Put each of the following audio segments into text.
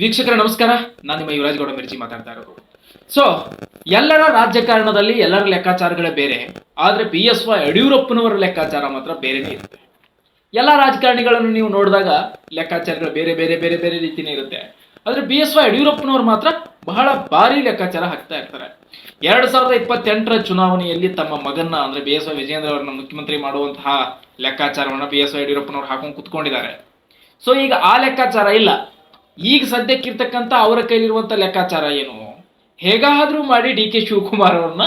ವೀಕ್ಷಕರ, ನಮಸ್ಕಾರ. ನಾನು ನಿಮ್ಮ ಯುವರಾಜ್ ಗೌಡ ಮಿರ್ಜಿ ಮಾತಾಡ್ತಾ ಇರೋದು. ಸೊ ಎಲ್ಲರ ರಾಜಕಾರಣದಲ್ಲಿ ಎಲ್ಲರ ಲೆಕ್ಕಾಚಾರಗಳೇ ಬೇರೆ, ಆದ್ರೆ ಬಿ ಎಸ್ ವೈ ಯಡಿಯೂರಪ್ಪನವರ ಲೆಕ್ಕಾಚಾರ ಮಾತ್ರ ಬೇರೆನೇ ಇರುತ್ತೆ. ಎಲ್ಲ ರಾಜಕಾರಣಿಗಳನ್ನು ನೀವು ನೋಡಿದಾಗ ಲೆಕ್ಕಾಚಾರಗಳು ಬೇರೆ ಬೇರೆ ಬೇರೆ ಬೇರೆ ರೀತಿನೇ ಇರುತ್ತೆ. ಆದರೆ ಬಿ ಎಸ್ ವೈ ಯಡಿಯೂರಪ್ಪನವರು ಮಾತ್ರ ಬಹಳ ಭಾರಿ ಲೆಕ್ಕಾಚಾರ ಹಾಕ್ತಾ ಇರ್ತಾರೆ. ಎರಡು ಸಾವಿರದ ಇಪ್ಪತ್ತೆಂಟರ ಚುನಾವಣೆಯಲ್ಲಿ ತಮ್ಮ ಮಗನ್ನ, ಅಂದ್ರೆ ಬಿ ಎಸ್ ವೈ ವಿಜಯೇಂದ್ರ ಅವರನ್ನ ಮುಖ್ಯಮಂತ್ರಿ ಮಾಡುವಂತಹ ಲೆಕ್ಕಾಚಾರವನ್ನ ಬಿ ಎಸ್ ವೈ ಯಡಿಯೂರಪ್ಪನವರು ಹಾಕೊಂಡು ಕುತ್ಕೊಂಡಿದ್ದಾರೆ. ಸೊ ಈಗ ಆ ಲೆಕ್ಕಾಚಾರ ಇಲ್ಲ. ಈಗ ಸದ್ಯಕ್ಕಿರ್ತಕ್ಕಂಥ ಅವರ ಕೈಲಿರುವಂಥ ಲೆಕ್ಕಾಚಾರ ಏನು? ಹೇಗಾದರೂ ಮಾಡಿ ಡಿ ಕೆ ಶಿವಕುಮಾರ್ ಅವ್ರನ್ನ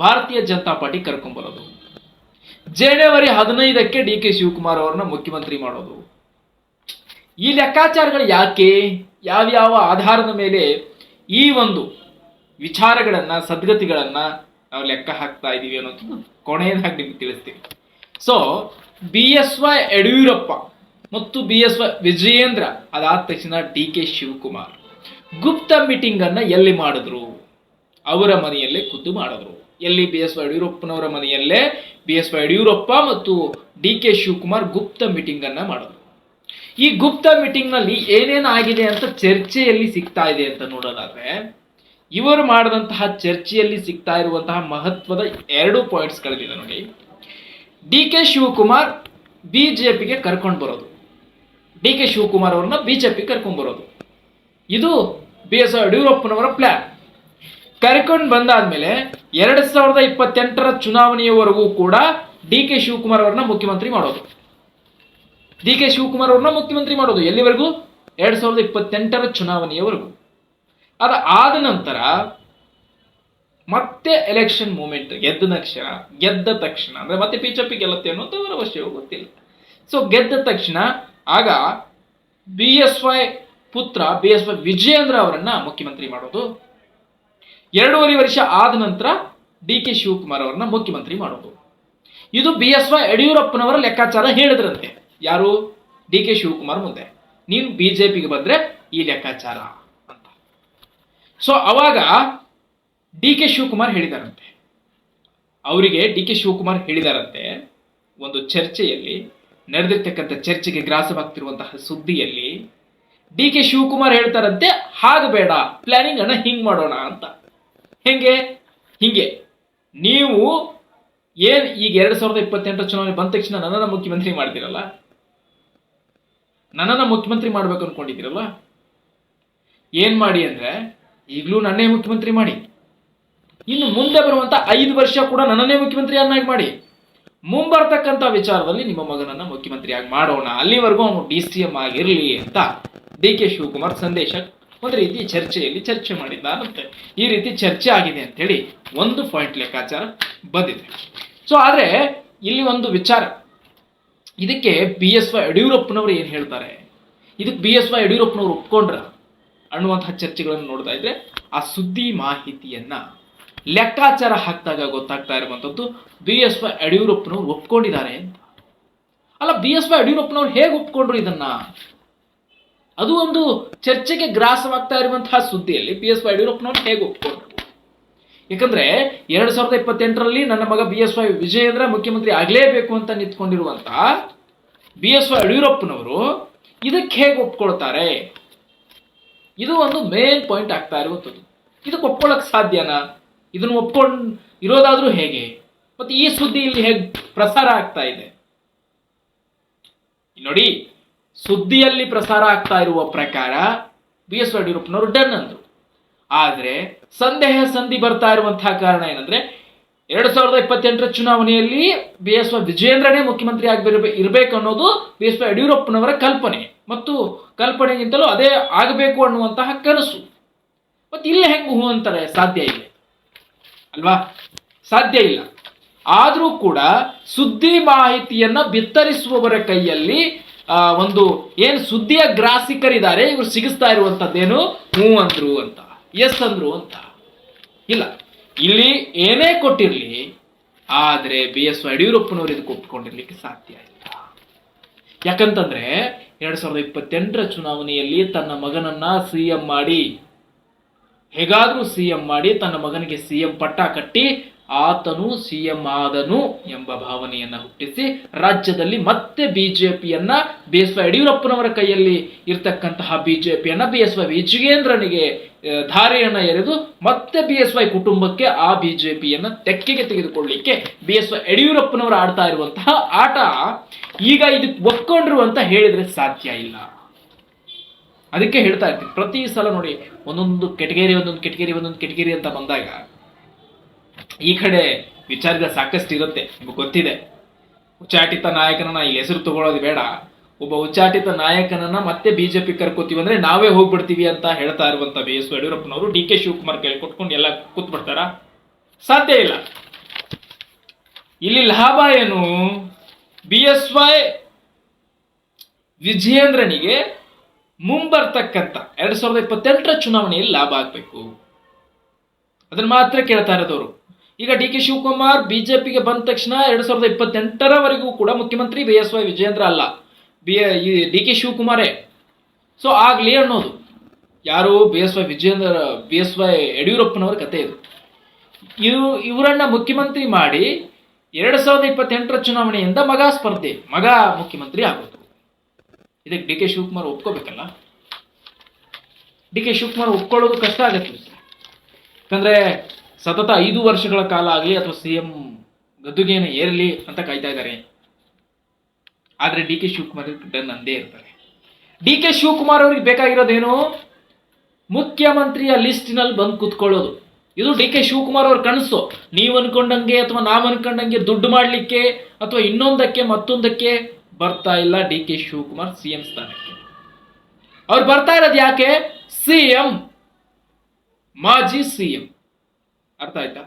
ಭಾರತೀಯ ಜನತಾ ಪಾರ್ಟಿ ಕರ್ಕೊಂಬರೋದು ಜನವರಿ ಹದಿನೈದಕ್ಕೆ ಡಿ ಕೆ ಶಿವಕುಮಾರ್ ಅವ್ರನ್ನ ಮುಖ್ಯಮಂತ್ರಿ ಮಾಡೋದು. ಈ ಲೆಕ್ಕಾಚಾರಗಳು ಯಾಕೆ? ಯಾವ್ಯಾವ ಆಧಾರದ ಮೇಲೆ ಈ ಒಂದು ವಿಚಾರಗಳನ್ನ, ಸದ್ಗತಿಗಳನ್ನ ನಾವು ಲೆಕ್ಕ ಹಾಕ್ತಾ ಇದ್ದೀವಿ ಅನ್ನೋದು ಕೊನೆಯದಾಗಿ ನಿಮ್ಗೆ ತಿಳಿಸ್ತೀವಿ so B S Y Yediyurappa ಮತ್ತು ಬಿ ಎಸ್ ವಿಜಯೇಂದ್ರ, ಅದಾದ ತಕ್ಷಣ ಡಿ ಕೆ ಶಿವಕುಮಾರ್. ಗುಪ್ತ ಮೀಟಿಂಗ್ ಅನ್ನ ಎಲ್ಲಿ ಮಾಡಿದ್ರು? ಅವರ ಮನೆಯಲ್ಲೇ ಖುದ್ದು ಮಾಡಿದ್ರು. ಎಲ್ಲಿ ಬಿ ಎಸ್ ಯಡಿಯೂರಪ್ಪನವರ ಮನೆಯಲ್ಲೇ, ಬಿ ಎಸ್ ಯಡಿಯೂರಪ್ಪ ಮತ್ತು ಡಿ ಕೆ ಶಿವಕುಮಾರ್ ಗುಪ್ತ ಮೀಟಿಂಗ್ ಅನ್ನ ಮಾಡಿದ್ರು. ಈ ಗುಪ್ತ ಮೀಟಿಂಗ್ನಲ್ಲಿ ಏನೇನಾಗಿದೆ ಅಂತ ಚರ್ಚೆಯಲ್ಲಿ ಸಿಗ್ತಾ ಇದೆ ಅಂತ ನೋಡೋದಾದ್ರೆ, ಇವರು ಮಾಡಿದಂತಹ ಚರ್ಚೆಯಲ್ಲಿ ಸಿಗ್ತಾ ಇರುವಂತಹ ಮಹತ್ವದ ಎರಡು ಪಾಯಿಂಟ್ಸ್ ಗಳಿದೆ ನೋಡಿ. ಡಿ ಕೆ ಶಿವಕುಮಾರ್ ಬಿಜೆಪಿಗೆ ಕರ್ಕೊಂಡು ಬರೋದು. ಡಿ ಕೆ ಶಿವಕುಮಾರ್ ಅವ್ರನ್ನ ಬಿಜೆಪಿ ಪಿ ಬರೋದು. ಇದು ಬಿ ಎಸ್ ಯಡಿಯೂರಪ್ಪನವರ ಪ್ಲಾನ್ ಕರ್ಕೊಂಡು ಬಂದಾದ್ಮೇಲೆ ಎರಡ್ ಸಾವಿರದ ಇಪ್ಪತ್ತೆಂಟರ ಚುನಾವಣೆಯವರೆಗೂ ಕೂಡ ಡಿ ಕೆ ಶಿವಕುಮಾರ್ ಅವ್ರನ್ನ ಮುಖ್ಯಮಂತ್ರಿ ಮಾಡೋದು. ಡಿ ಕೆ ಶಿವಕುಮಾರ್ ಅವ್ರನ್ನ ಮುಖ್ಯಮಂತ್ರಿ ಮಾಡೋದು ಎಲ್ಲಿವರೆಗೂ? ಎರಡ್ ಸಾವಿರದ ಇಪ್ಪತ್ತೆಂಟರ ಚುನಾವಣೆಯವರೆಗೂ ಆದ ನಂತರ ಮತ್ತೆ ಎಲೆಕ್ಷನ್ ಮೂಮೆಂಟ್ ಗೆದ್ದ ತಕ್ಷಣ ಗೆದ್ದ ತಕ್ಷಣ, ಅಂದ್ರೆ ಮತ್ತೆ ಬಿಜೆಪಿ ಗೆಲ್ಲುತ್ತೆ ಅನ್ನೋದು ಅವರ ಅವಶ್ಯಕ ಗೊತ್ತಿಲ್ಲ. ಸೊ ಗೆದ್ದ ತಕ್ಷಣ ಆಗ ಬಿ ಎಸ್ ವೈ ಪುತ್ರ, ಬಿ ಎಸ್ ವೈ ವಿಜಯೇಂದ್ರ ಅವರನ್ನ ಮುಖ್ಯಮಂತ್ರಿ ಮಾಡೋದು. ಎರಡೂವರೆ ವರ್ಷ ಆದ ನಂತರ ಡಿ ಕೆ ಶಿವಕುಮಾರ್ ಅವರನ್ನ ಮುಖ್ಯಮಂತ್ರಿ ಮಾಡೋದು. ಇದು ಬಿ ಎಸ್ ವೈ ಯಡಿಯೂರಪ್ಪನವರ ಲೆಕ್ಕಾಚಾರ ಹೇಳಿದ್ರಂತೆ. ಯಾರು? ಡಿ ಕೆ ಶಿವಕುಮಾರ್ ಮುಂದೆ. ನೀನು ಬಿಜೆಪಿಗೆ ಬಂದ್ರೆ ಈ ಲೆಕ್ಕಾಚಾರ ಅಂತ. ಸೊ ಅವಾಗ ಡಿ ಕೆ ಶಿವಕುಮಾರ್ ಹೇಳಿದಾರಂತೆ. ಅವರಿಗೆ ಡಿ ಕೆ ಶಿವಕುಮಾರ್ ಹೇಳಿದಾರಂತೆ ಒಂದು ಚರ್ಚೆಯಲ್ಲಿ ನಡೆದಿರ್ತಕ್ಕಂಥ ಚರ್ಚೆಗೆ ಗ್ರಾಸವಾಗ್ತಿರುವಂತಹ ಸುದ್ದಿಯಲ್ಲಿ ಡಿ ಕೆ ಶಿವಕುಮಾರ್ ಹೇಳ್ತಾರಂತೆ ಹಾಗಬೇಡ ಪ್ಲಾನಿಂಗ್ ಅನ್ನ ಹಿಂಗ್ ಮಾಡೋಣ ಅಂತ. ಹೆಂಗೆ? ಹಿಂಗೆ. ನೀವು ಏನ್ ಈಗ ಎರಡ್ ಸಾವಿರದ ಇಪ್ಪತ್ತೆಂಟರ ಚುನಾವಣೆ ಬಂದ ತಕ್ಷಣ ನನ್ನನ್ನ ಮುಖ್ಯಮಂತ್ರಿ ಮಾಡ್ತೀರಲ್ಲ? ನನ್ನನ್ನ ಮುಖ್ಯಮಂತ್ರಿ ಮಾಡ್ಬೇಕು ಅನ್ಕೊಂಡಿದ್ದೀರಲ್ಲ? ಏನ್ ಮಾಡಿ ಅಂದ್ರೆ, ಈಗಲೂ ನನ್ನೇ ಮುಖ್ಯಮಂತ್ರಿ ಮಾಡಿ. ಇನ್ನು ಮುಂದೆ ಬರುವಂತ ಐದು ವರ್ಷ ಕೂಡ ನನ್ನನ್ನೇ ಮುಖ್ಯಮಂತ್ರಿ ಅನ್ನಾಗಿ ಮಾಡಿ. ಮುಂಬರ್ತಕ್ಕಂಥ ವಿಚಾರದಲ್ಲಿ ನಿಮ್ಮ ಮಗನನ್ನ ಮುಖ್ಯಮಂತ್ರಿಯಾಗಿ ಮಾಡೋಣ. ಅಲ್ಲಿವರೆಗೂ ಅವನು ಡಿ ಸಿ ಎಂ ಆಗಿರಲಿ ಅಂತ ಡಿ ಕೆ ಶಿವಕುಮಾರ್ ಸಂದೇಶ ಒಂದು ರೀತಿ ಚರ್ಚೆಯಲ್ಲಿ ಚರ್ಚೆ ಮಾಡಿದ್ದಾರಂತೆ ಈ ರೀತಿ ಚರ್ಚೆ ಆಗಿದೆ ಅಂತೇಳಿ ಒಂದು ಪಾಯಿಂಟ್ ಲೆಕ್ಕಾಚಾರ ಬಂದಿದೆ. ಸೊ ಆದರೆ ಇಲ್ಲಿ ಒಂದು ವಿಚಾರ. ಇದಕ್ಕೆ ಬಿ ಎಸ್ ವೈ ಯಡಿಯೂರಪ್ಪನವರು ಏನು ಹೇಳ್ತಾರೆ? ಇದಕ್ಕೆ ಬಿ ಎಸ್ ವೈ ಯಡಿಯೂರಪ್ಪನವರು ಒಪ್ಕೊಂಡ್ರ ಅನ್ನುವಂತಹ ಚರ್ಚೆಗಳನ್ನು ನೋಡ್ತಾ ಇದ್ರೆ ಆ ಸುದ್ದಿ ಮಾಹಿತಿಯನ್ನ ಲೆಕ್ಕಾಚಾರ ಹಾಕಿದಾಗ ಗೊತ್ತಾಗ್ತಾ ಇರುವಂಥದ್ದು ಬಿ ಎಸ್ ವೈ ಯಡಿಯೂರಪ್ಪನವ್ರು ಒಪ್ಕೊಂಡಿದ್ದಾರೆ ಅಂತ. ಅಲ್ಲ, ಬಿ ಎಸ್ ವೈ ಯಡಿಯೂರಪ್ಪನವ್ರು ಹೇಗೆ ಒಪ್ಕೊಂಡ್ರು ಇದನ್ನ? ಅದು ಒಂದು ಚರ್ಚೆಗೆ ಗ್ರಾಸವಾಗ್ತಾ ಇರುವಂತಹ ಸುದ್ದಿಯಲ್ಲಿ ಬಿ ಎಸ್ ವೈ ಯಡಿಯೂರಪ್ಪನವ್ರು ಹೇಗೆ ಒಪ್ಕೊಂಡ್ರು? ಯಾಕಂದ್ರೆ ಎರಡ್ ಸಾವಿರದ ಇಪ್ಪತ್ತೆಂಟರಲ್ಲಿ ನನ್ನ ಮಗ ಬಿ ಎಸ್ ವೈ ವಿಜಯೇಂದ್ರ ಮುಖ್ಯಮಂತ್ರಿ ಆಗಲೇಬೇಕು ಅಂತ ನಿಂತ್ಕೊಂಡಿರುವಂತಹ ಬಿ ಎಸ್ ವೈ ಯಡಿಯೂರಪ್ಪನವರು ಇದಕ್ಕೆ ಹೇಗೆ ಒಪ್ಕೊಳ್ತಾರೆ? ಇದು ಒಂದು ಮೇನ್ ಪಾಯಿಂಟ್ ಆಗ್ತಾ ಇರುವಂಥದ್ದು ಇದಕ್ಕೆ ಒಪ್ಕೊಳ್ಳೋಕೆ ಸಾಧ್ಯನಾ? ಇದನ್ನು ಒಪ್ಕೊಂಡು ಇರೋದಾದರೂ ಹೇಗೆ? ಮತ್ತು ಈ ಸುದ್ದಿ ಇಲ್ಲಿ ಹೇಗೆ ಪ್ರಸಾರ ಆಗ್ತಾ ಇದೆ? ನೋಡಿ, ಸುದ್ದಿಯಲ್ಲಿ ಪ್ರಸಾರ ಆಗ್ತಾ ಇರುವ ಪ್ರಕಾರ ಬಿ ಎಸ್ ಯಡಿಯೂರಪ್ಪನವರು ಡನ್ ಅಂದರು. ಆದರೆ ಸಂದೇಹ ಸಂಧಿ ಬರ್ತಾ ಇರುವಂತಹ ಕಾರಣ ಏನಂದ್ರೆ, ಎರಡು ಸಾವಿರದ ಇಪ್ಪತ್ತೆಂಟರ ಚುನಾವಣೆಯಲ್ಲಿ ಬಿ ಎಸ್ ವೈ ವಿಜಯೇಂದ್ರನೇ ಮುಖ್ಯಮಂತ್ರಿ ಆಗಬೇಕು ಇರಬೇಕು ಅನ್ನೋದು ಬಿ ಎಸ್ ವೈ ಯಡಿಯೂರಪ್ಪನವರ ಕಲ್ಪನೆ. ಮತ್ತು ಕಲ್ಪನೆಗಿಂತಲೂ ಅದೇ ಆಗಬೇಕು ಅನ್ನುವಂತಹ ಕನಸು. ಮತ್ತೆ ಇಲ್ಲಿ ಹೆಂಗೆ ಹೂ ಅಂತಾರೆ ಸಾಧ್ಯ ಇಲ್ಲ ಅಲ್ವಾ? ಸಾಧ್ಯ ಇಲ್ಲ. ಆದರೂ ಕೂಡ ಸುದ್ದಿ ಮಾಹಿತಿಯನ್ನು ಬಿತ್ತರಿಸುವವರ ಕೈಯಲ್ಲಿ ಒಂದು ಏನು ಸುದ್ದಿಯ ಗ್ರಾಸಿಕರಿದ್ದಾರೆ, ಇವರು ಸಿಗಿಸ್ತಾ ಇರುವಂಥದ್ದೇನು ಹ್ಞೂ ಅಂದ್ರು ಅಂತ, ಎಸ್ ಅಂದ್ರು ಅಂತ. ಇಲ್ಲ. ಇಲ್ಲಿ ಏನೇ ಕೊಟ್ಟಿರಲಿ, ಆದರೆ ಬಿ ಎಸ್ ಯಡಿಯೂರಪ್ಪನವರು ಇದಕ್ಕೆ ಒಪ್ಪಿಕೊಂಡಿರ್ಲಿಕ್ಕೆ ಸಾಧ್ಯ ಇಲ್ಲ. ಯಾಕಂತಂದ್ರೆ ಎರಡ್ ಸಾವಿರದ ಇಪ್ಪತ್ತೆಂಟರ ಚುನಾವಣೆಯಲ್ಲಿ ತನ್ನ ಮಗನನ್ನ ಸಿಎಂ ಮಾಡಿ ಹೇಗಾದ್ರೂ ಸಿಎಂ ಮಾಡಿ ತನ್ನ ಮಗನಿಗೆ ಸಿಎಂ ಪಟ್ಟ ಕಟ್ಟಿ ಆತನು ಸಿಎಂ ಆದನು ಎಂಬ ಭಾವನೆಯನ್ನ ಹುಟ್ಟಿಸಿ ರಾಜ್ಯದಲ್ಲಿ ಮತ್ತೆ ಬಿಜೆಪಿಯನ್ನ ಬಿ ಎಸ್ ವೈ ಯಡಿಯೂರಪ್ಪನವರ ಕೈಯಲ್ಲಿ ಇರ್ತಕ್ಕಂತಹ ಬಿಜೆಪಿಯನ್ನ ಬಿ ಎಸ್ ವೈ ವಿಜಯೇಂದ್ರನಿಗೆ ಧಾರೆಯನ್ನು ಎರೆದು ಮತ್ತೆ ಬಿ ಎಸ್ ವೈ ಕುಟುಂಬಕ್ಕೆ ಆ ಬಿಜೆಪಿಯನ್ನ ತೆಕ್ಕೆಗೆ ತೆಗೆದುಕೊಳ್ಳಿಕ್ಕೆ ಬಿ ಎಸ್ ವೈ ಯಡಿಯೂರಪ್ಪನವರು ಆಡ್ತಾ ಇರುವಂತಹ ಆಟ ಈಗ ಇದಕ್ಕೆ ಒಪ್ಕೊಂಡ್ರು ಅಂತ ಹೇಳಿದ್ರೆ ಸಾಧ್ಯ ಇಲ್ಲ. ಅದಕ್ಕೆ ಹೇಳ್ತಾ ಇರ್ತೀನಿ. ಪ್ರತಿ ಸಲ ನೋಡಿ, ಒಂದೊಂದು ಕೆಟಗೇರಿ ಒಂದೊಂದು ಕೆಟಗೇರಿ ಒಂದೊಂದು ಕೆಟಗೇರಿ ಅಂತ ಬಂದಾಗ, ಈ ಕಡೆ ವಿಚಾರಗಳು ಸಾಕಷ್ಟು ಇರುತ್ತೆ. ನಿಮಗೆ ಗೊತ್ತಿದೆ. ಉಚ್ಚಾಟಿತ ನಾಯಕನನ್ನ ಈ ಹೆಸರು ತಗೊಳ್ಳೋದು ಬೇಡ. ಒಬ್ಬ ಉಚ್ಚಾಟಿತ ನಾಯಕನನ್ನ ಮತ್ತೆ ಬಿಜೆಪಿ ಕರ್ಕೋತೀವಿ ಅಂದ್ರೆ ನಾವೇ ಹೋಗ್ಬಿಡ್ತೀವಿ ಅಂತ ಹೇಳ್ತಾ ಇರುವಂತ ಬಿ ಎಸ್ ಯಡಿಯೂರಪ್ಪನವರು, ಡಿ ಕೆ ಶಿವಕುಮಾರ್ ಕೈ ಕೊಟ್ಕೊಂಡು ಎಲ್ಲ ಕೂತ್ಬಿಡ್ತಾರ? ಸಾಧ್ಯ ಇಲ್ಲ. ಇಲ್ಲಿ ಲಾಭ ಏನು? ಬಿ ಎಸ್ ವೈ ವಿಜಯೇಂದ್ರನಿಗೆ ಮುಂಬರ್ತಕ್ಕಂಥ ಎರಡ್ ಸಾವಿರದ ಇಪ್ಪತ್ತೆಂಟರ ಚುನಾವಣೆಯಲ್ಲಿ ಲಾಭ ಆಗಬೇಕು. ಅದನ್ನ ಮಾತ್ರ ಕೇಳ್ತಾ ಇರೋದವರು. ಈಗ ಡಿ ಕೆ ಶಿವಕುಮಾರ್ ಬಿಜೆಪಿಗೆ ಬಂದ ತಕ್ಷಣ ಎರಡ್ ಸಾವಿರದ ಇಪ್ಪತ್ತೆಂಟರವರೆಗೂ ಕೂಡ ಮುಖ್ಯಮಂತ್ರಿ ಬಿ ಎಸ್ ವೈ ವಿಜಯೇಂದ್ರ ಅಲ್ಲ. ಬಿ ಡಿ ಕೆ ಶಿವಕುಮಾರೇ. ಸೊ ಆಗ್ಲಿ ಅನ್ನೋದು. ಯಾರು B S Y Vijayendra, B S Y ಯಡಿಯೂರಪ್ಪನವರ ಕತೆ ಇದು. ಇವು, ಇವರನ್ನ ಮುಖ್ಯಮಂತ್ರಿ ಮಾಡಿ ಎರಡ್ ಸಾವಿರದ ಇಪ್ಪತ್ತೆಂಟರ ಚುನಾವಣೆಯಿಂದ ಮಗ ಸ್ಪರ್ಧೆ, ಮಗ ಮುಖ್ಯಮಂತ್ರಿ ಆಗೋದು. ಇದಕ್ಕೆ ಡಿ ಕೆ ಶಿವಕುಮಾರ್ ಒಪ್ಕೋಬೇಕಲ್ಲ? ಡಿ ಕೆ ಶಿವಕುಮಾರ್ ಒಪ್ಕೊಳ್ಳೋದು ಕಷ್ಟ ಆಗತ್ತೆ ಯಾಕಂದ್ರೆ ಸತತ ಐದು ವರ್ಷಗಳ ಕಾಲ ಆಗಲಿ ಅಥವಾ ಸಿ ಎಂ ಗದ್ದುಗೆಯನ್ನು ಏರಲಿ ಅಂತ ಕಾಯ್ತಾ ಇದ್ದಾರೆ. ಆದ್ರೆ ಡಿ ಕೆ ಶಿವಕುಮಾರ್ ಡನ್ ಅಂದೇ ಇರ್ತಾರೆ. ಡಿ ಕೆ ಶಿವಕುಮಾರ್ ಅವ್ರಿಗೆ ಬೇಕಾಗಿರೋದೇನು? ಮುಖ್ಯಮಂತ್ರಿಯ ಲಿಸ್ಟಿನಲ್ಲಿ ಬಂದು ಕುತ್ಕೊಳ್ಳೋದು. ಇದು ಡಿ ಕೆ ಶಿವಕುಮಾರ್ ಅವ್ರ ಕನಸು. ನೀವು ಅನ್ಕೊಂಡಂಗೆ ಅಥವಾ ನಾವು ಅನ್ಕೊಂಡಂಗೆ ದುಡ್ಡು ಮಾಡಲಿಕ್ಕೆ ಅಥವಾ ಇನ್ನೊಂದಕ್ಕೆ ಮತ್ತೊಂದಕ್ಕೆ ಬರ್ತಾ ಇಲ್ಲ D K Shivakumar C M ಸ್ಥಾನಕ್ಕೆ. ಅವ್ರು ಬರ್ತಾ ಇರೋದು ಯಾಕೆ? ಸಿ ಎಂ ಮಾಜಿ ಸಿ ಎಂ ಅರ್ಥ ಆಯ್ತಾ?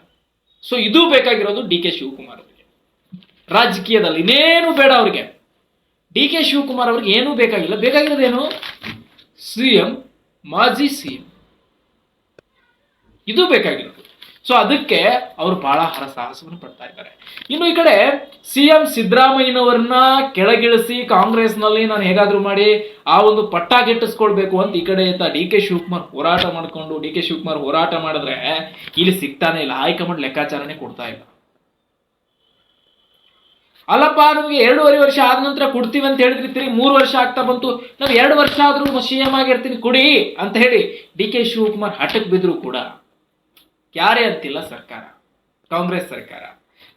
ಸೊ ಇದು ಬೇಕಾಗಿರೋದು ಡಿ ಕೆ ಶಿವಕುಮಾರ್ ಅವರಿಗೆ. ರಾಜಕೀಯದಲ್ಲಿ ಇನ್ನೇನು ಬೇಡ ಅವ್ರಿಗೆ. ಡಿ ಕೆ ಶಿವಕುಮಾರ್ ಅವ್ರಿಗೆ ಏನೂ ಬೇಕಾಗಿಲ್ಲ. ಬೇಕಾಗಿರೋದೇನು ಸಿ ಎಂ ಮಾಜಿ ಸಿ ಎಂ ಇದು ಬೇಕಾಗಿರೋದು. ಸೊ ಅದಕ್ಕೆ ಅವರು ಬಹಳ ಹರಸಾಹಸವನ್ನು ಪಡ್ತಾ ಇದ್ದಾರೆ. ಇನ್ನು ಈ ಕಡೆ ಸಿ ಎಂ ಸಿದ್ದರಾಮಯ್ಯನವರನ್ನ ಕೆಳಗಿಳಿಸಿ ಕಾಂಗ್ರೆಸ್ನಲ್ಲಿ ನಾನು ಹೇಗಾದ್ರೂ ಮಾಡಿ ಆ ಒಂದು ಪಟ್ಟ ಗಿಟ್ಟಿಸ್ಕೊಳ್ಬೇಕು ಅಂತ ಈ ಕಡೆ ಡಿ ಕೆ ಶಿವಕುಮಾರ್ ಹೋರಾಟ ಮಾಡ್ಕೊಂಡು, ಡಿ ಕೆ ಶಿವಕುಮಾರ್ ಹೋರಾಟ ಮಾಡಿದ್ರೆ ಇಲ್ಲಿ ಸಿಗ್ತಾನೆ ಇಲ್ಲ. ಹೈಕಮಾಂಡ್ ಲೆಕ್ಕಾಚಾರನೇ ಕೊಡ್ತಾ ಇಲ್ಲ. ಅಲ್ಲಪ್ಪ, ನಮಗೆ ಎರಡೂವರೆ ವರ್ಷ ಆದ ನಂತರ ಕೊಡ್ತೀವಿ ಅಂತ ಹೇಳಿದ್ರಿ ಮೂರು ವರ್ಷ ಆಗ್ತಾ ಬಂತು. ನಾವು ಎರಡು ವರ್ಷ ಆದ್ರೂ ಸಿ ಎಂ ಆಗಿರ್ತೀನಿ, ಕೊಡಿ ಅಂತ ಹೇಳಿ ಡಿ ಕೆ ಶಿವಕುಮಾರ್ ಹಠಕ್ ಬಿದ್ರು ಕೂಡ. ಯಾರೇ ಅಂತಿಲ್ಲ ಸರ್ಕಾರ, ಕಾಂಗ್ರೆಸ್ ಸರ್ಕಾರ.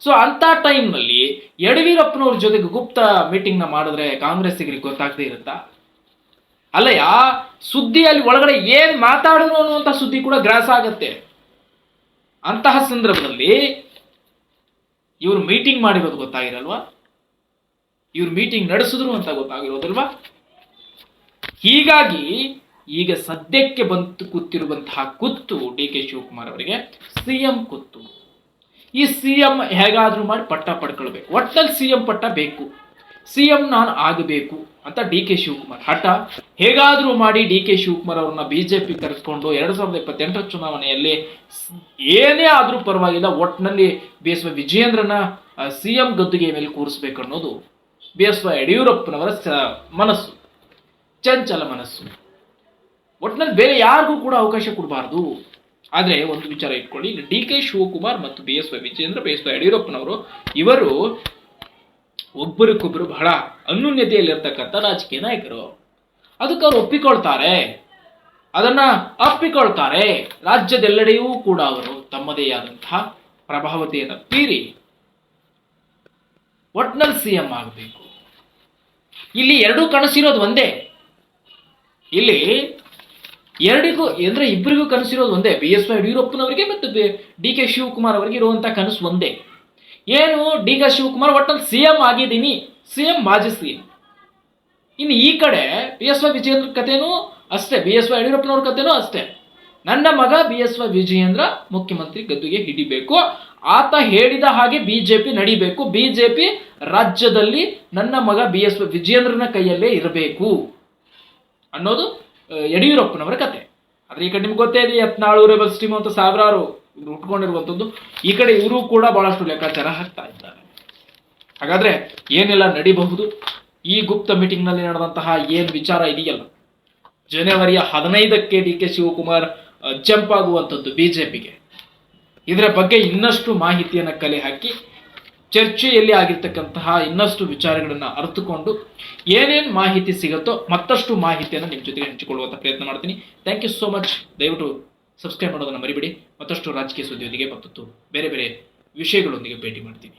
ಸೊ ಅಂತ ಟೈಮ್ನಲ್ಲಿ ಯಡಿಯೂರಪ್ಪನವ್ರ ಜೊತೆಗೆ ಗುಪ್ತ ಮೀಟಿಂಗ್ನ ಮಾಡಿದ್ರೆ ಕಾಂಗ್ರೆಸ್ಸಿಗರಿಗೆ ಗೊತ್ತಾಗದೇ ಇರುತ್ತಾ? ಅಲ್ಲ ಯಾ ಸುದ್ದಿಯಲ್ಲಿ ಒಳಗಡೆ ಏನ್ ಮಾತಾಡೋನು ಅನ್ನುವಂಥ ಸುದ್ದಿ ಕೂಡ ಗ್ರಾಸ ಆಗತ್ತೆ. ಅಂತಹ ಸಂದರ್ಭದಲ್ಲಿ ಇವರು ಮೀಟಿಂಗ್ ಮಾಡಿರೋದು ಗೊತ್ತಾಗಿರಲ್ವಾ? ಇವ್ರು ಮೀಟಿಂಗ್ ನಡೆಸಿದ್ರು ಅಂತ ಗೊತ್ತಾಗಿರೋದಲ್ವಾ? ಹೀಗಾಗಿ ಈಗ ಸದ್ಯಕ್ಕೆ ಬಂತು ಕೂತಿರುವಂತಹ ಕುತ್ತು ಡಿ ಕೆ ಶಿವಕುಮಾರ್ ಅವರಿಗೆ, ಸಿಎಂ ಕುತ್ತು. ಈ ಸಿಎಂ ಹೇಗಾದ್ರೂ ಮಾಡಿ ಪಟ್ಟ ಪಡ್ಕೊಳ್ಬೇಕು. ಒಟ್ಟಲ್ಲಿ ಸಿಎಂ ಪಟ್ಟ ಬೇಕು. ಸಿಎಂ ನಾನು ಆಗಬೇಕು ಅಂತ ಡಿ ಕೆ ಶಿವಕುಮಾರ್. ಹಠ. ಹೇಗಾದ್ರೂ ಮಾಡಿ ಡಿ ಕೆ ಶಿವಕುಮಾರ್ ಅವ್ರನ್ನ ಬಿಜೆಪಿ ಕರೆಸ್ಕೊಂಡು ಎರಡ್ ಸಾವಿರದ ಇಪ್ಪತ್ತೆಂಟರ ಚುನಾವಣೆಯಲ್ಲಿ ಏನೇ ಆದ್ರೂ ಪರವಾಗಿಲ್ಲ ಒಟ್ಟಿನಲ್ಲಿ ಬಿ ಎಸ್ ವೈ ವಿಜಯೇಂದ್ರನ ಸಿಎಂ ಗದ್ದುಗೆ ಮೇಲೆ ಕೂರಿಸ್ಬೇಕನ್ನೋದು ಬಿ ಎಸ್ ವೈ ಯಡಿಯೂರಪ್ಪನವರ ಸ- ಮನಸ್ಸು, ಚಂಚಲ ಮನಸ್ಸು. ಒಟ್ಟಿನಲ್ಲಿ ಬೇರೆ ಯಾರಿಗೂ ಕೂಡ ಅವಕಾಶ ಕೊಡಬಾರ್ದು. ಆದರೆ ಒಂದು ವಿಚಾರ ಇಟ್ಕೊಳ್ಳಿ ಡಿ ಕೆ ಶಿವಕುಮಾರ್ ಮತ್ತು B S Y Vijayendra, B S Y ಯಡಿಯೂರಪ್ಪನವರು, ಇವರು ಒಬ್ಬರಿಗೊಬ್ಬರು ಬಹಳ ಅನ್ಯೂನ್ಯತೆಯಲ್ಲಿರ್ತಕ್ಕಂಥ ರಾಜಕೀಯ ನಾಯಕರು. ಅದಕ್ಕೆ ಅವರು ಒಪ್ಪಿಕೊಳ್ತಾರೆ. ಅದನ್ನ ಅಪ್ಪಿಕೊಳ್ತಾರೆ. ರಾಜ್ಯದೆಲ್ಲೆಡೆಯೂ ಕೂಡ ಅವರು ತಮ್ಮದೇ ಆದಂತಹ ಪ್ರಭಾವತೆಯನ್ನು ಬೀರಿ ಒಟ್ನಲ್ಲಿ ಸಿ ಎಂ ಆಗಬೇಕು. ಇಲ್ಲಿ ಎರಡೂ ಕನಸಿರೋದು ಒಂದೇ. ಇಲ್ಲಿ ಎರಡಿಗೂ, ಅಂದ್ರೆ ಇಬ್ಬರಿಗೂ ಕನಸಿರೋದು ಒಂದೇ. ಬಿ ಎಸ್ ವೈ ಯಡಿಯೂರಪ್ಪನವರಿಗೆ ಮತ್ತು ಡಿ ಕೆ ಶಿವಕುಮಾರ್ ಅವರಿಗೆ ಇರುವಂತ ಕನಸು ಒಂದೇ. ಏನು? ಡಿ ಕೆ ಶಿವಕುಮಾರ್ ಒಟ್ಟಲ್ಲಿ ಸಿ ಎಂ ಆಗಿದ್ದೀನಿ. ಸಿ ಎಂ ಮಾಜಿ ಸಿ ಇನ್ನು ಈ ಕಡೆ ಬಿ ಎಸ್ ವೈ ವಿಜಯೇಂದ್ರ ಕಥೆನೂ ಅಷ್ಟೇ. ಬಿ ಎಸ್ ವೈ ಯಡಿಯೂರಪ್ಪನವ್ರ ಕಥೆನೂ ಅಷ್ಟೇ. ನನ್ನ ಮಗ ಬಿ ಎಸ್ ವೈ ವಿಜಯೇಂದ್ರ ಮುಖ್ಯಮಂತ್ರಿ ಗದ್ದುಗೆ ಹಿಡಿಬೇಕು. ಆತ ಹೇಳಿದ ಹಾಗೆ ಬಿಜೆಪಿ ನಡಿಬೇಕು. ಬಿಜೆಪಿ ರಾಜ್ಯದಲ್ಲಿ ನನ್ನ ಮಗ ಬಿ ಎಸ್ ವೈ ವಿಜಯೇಂದ್ರನ ಕೈಯಲ್ಲೇ ಇರಬೇಕು ಅನ್ನೋದು ಯಡಿಯೂರಪ್ಪನವರ ಕತೆ. ಆದರೆ ಈ ಕಡೆ ನಿಮ್ಗೆ ಗೊತ್ತೇ ಇದೆ ಯತ್ನಾಳು ರೆಬಲ್ ಸ್ಟೀಮ್ ಅಂತ ಸಾವಿರಾರು ಉಟ್ಕೊಂಡಿರುವಂಥದ್ದು. ಈ ಕಡೆ ಇವರು ಕೂಡ ಬಹಳಷ್ಟು ಲೆಕ್ಕಾಚಾರ ಹಾಕ್ತಾ ಇದ್ದಾರೆ. ಹಾಗಾದ್ರೆ ಏನೆಲ್ಲ ನಡಿಬಹುದು? ಈ ಗುಪ್ತ ಮೀಟಿಂಗ್ನಲ್ಲಿ ನಡೆದಂತಹ ಏನ್ ವಿಚಾರ ಇದೆಯಲ್ಲ? ಜನವರಿಯ ಹದಿನೈದಕ್ಕೆ ಡಿ ಕೆ ಶಿವಕುಮಾರ್ ಜಂಪ್ ಆಗುವಂಥದ್ದು ಬಿಜೆಪಿಗೆ. ಇದರ ಬಗ್ಗೆ ಇನ್ನಷ್ಟು ಮಾಹಿತಿಯನ್ನು ಕಲೆ ಹಾಕಿ ಚರ್ಚೆಯಲ್ಲಿ ಆಗಿರ್ತಕ್ಕಂತಹ ಇನ್ನಷ್ಟು ವಿಚಾರಗಳನ್ನು ಅರ್ಥಕೊಂಡು ಏನೇನು ಮಾಹಿತಿ ಸಿಗುತ್ತೋ ಮತ್ತಷ್ಟು ಮಾಹಿತಿಯನ್ನು ನಿಮ್ಮ ಜೊತೆಗೆ ಹಂಚಿಕೊಳ್ಳುವಂಥ ಪ್ರಯತ್ನ ಮಾಡ್ತೀನಿ. ಥ್ಯಾಂಕ್ ಯು ಸೋ ಮಚ್ ದಯವಿಟ್ಟು ಸಬ್ಸ್ಕ್ರೈಬ್ ಮಾಡೋದನ್ನು ಮರಿಬೇಡಿ. ಮತ್ತಷ್ಟು ರಾಜಕೀಯ ಸುದ್ದಿಯೊಂದಿಗೆ ಮತ್ತಷ್ಟು ಬೇರೆ ಬೇರೆ ವಿಷಯಗಳೊಂದಿಗೆ ಭೇಟಿ ಮಾಡ್ತೀನಿ.